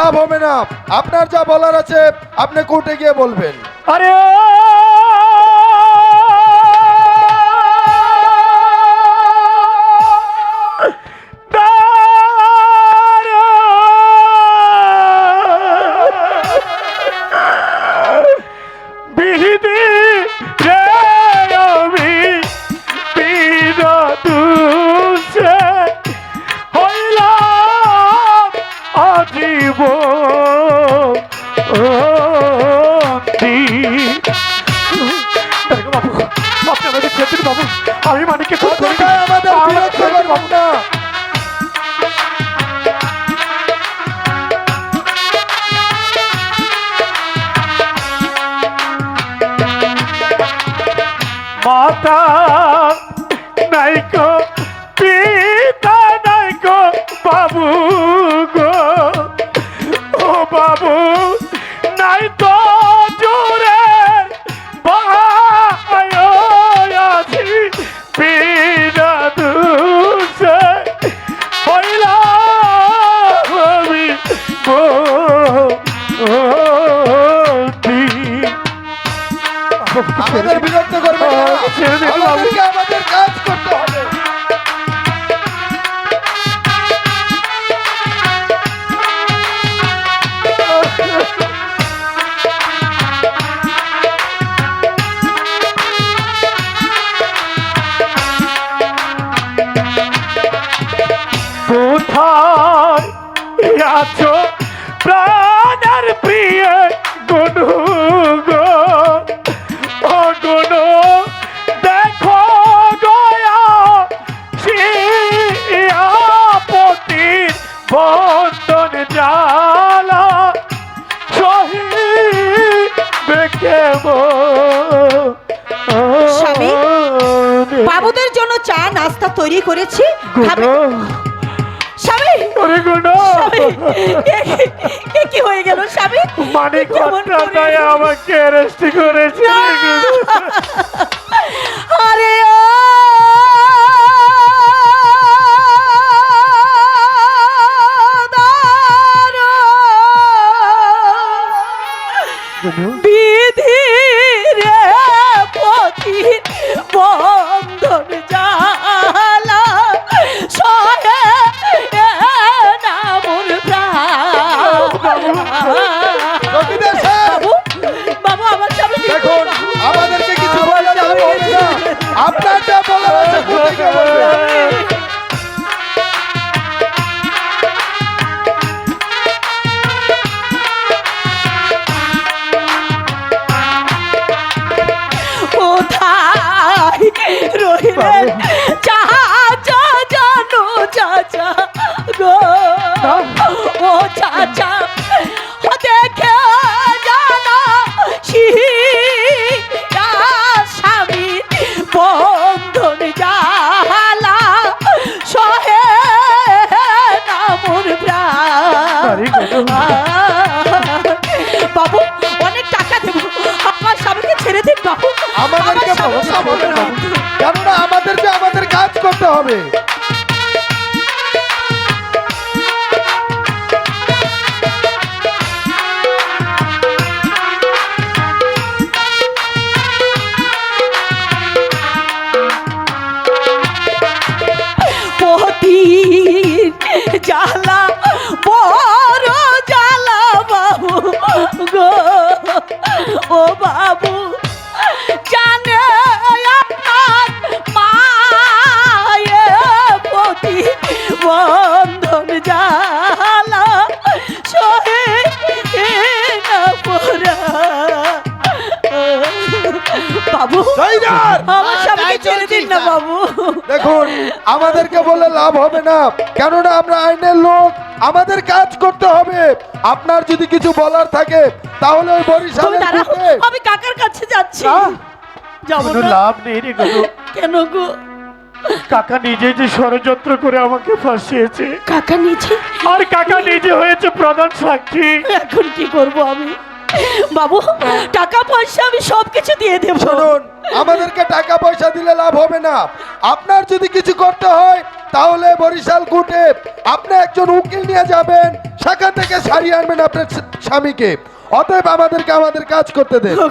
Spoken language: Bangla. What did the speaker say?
লাভ হবে না। আপনার যা বলার আছে আপনি কোর্টে গিয়ে বলবেন। আরে বাবু আমি খুব করি না মাতা আমাদের বিরক্ত। আমাদেরকে আমাদের কাজ করতে হবে। আছো? প্রাণের প্রিয় গুনু গো। স্বামী, বাবুদের জন্য চা নাস্তা তৈরি করেছি। স্বামী! কি হয়ে গেল স্বামী? মানে আমাকে অ্যারেস্ট করেছে। বিধি রে বন্ধন জালা বাবু অনেক টাকা দেবো। আমার স্বামীকে ছেড়ে দিন বাবু। আমাদেরকে আমার স্বামী- ভরসা হবে না কেননা আমাদেরকে আমাদের কাজ করতে হবে। বাবু। জয়দার আমার স্বামীকে ছেড়ে দিন না বাবু। দেখুন আমাদেরকে বলে লাভ হবে না। কেননা আমরা আইনের লোক আমাদের কাজ করতে হবে। আপনার যদি কিছু বলার থাকে তাহলে ওই বরিশালের আমি কাকার কাছে যাচ্ছি। যাব না। লাভ নেই রে গুনু কেন গো? কাকা নিজে যে ষড়যন্ত্র করে আমাকে ফাঁসিয়েছে। কাকা নিচে আর কাকা নিজে হয়েছে প্রধান সাক্ষী। এখন কি করব আমি? বাবু টাকা পয়সা আমি সব কিছু দিয়ে দেব। শুনুন আমাদেরকে টাকা পয়সা দিলে লাভ হবে না। আপনার যদি কিছু করতে হয় তাহলে বরিশাল কোর্টে আপনি একজন উকিল নিয়ে যাবেন। সেখান থেকে সারিয়ে আনবেন আপনার স্বামীকে। অতএব আমাদেরকে আমাদের কাজ করতে দেন।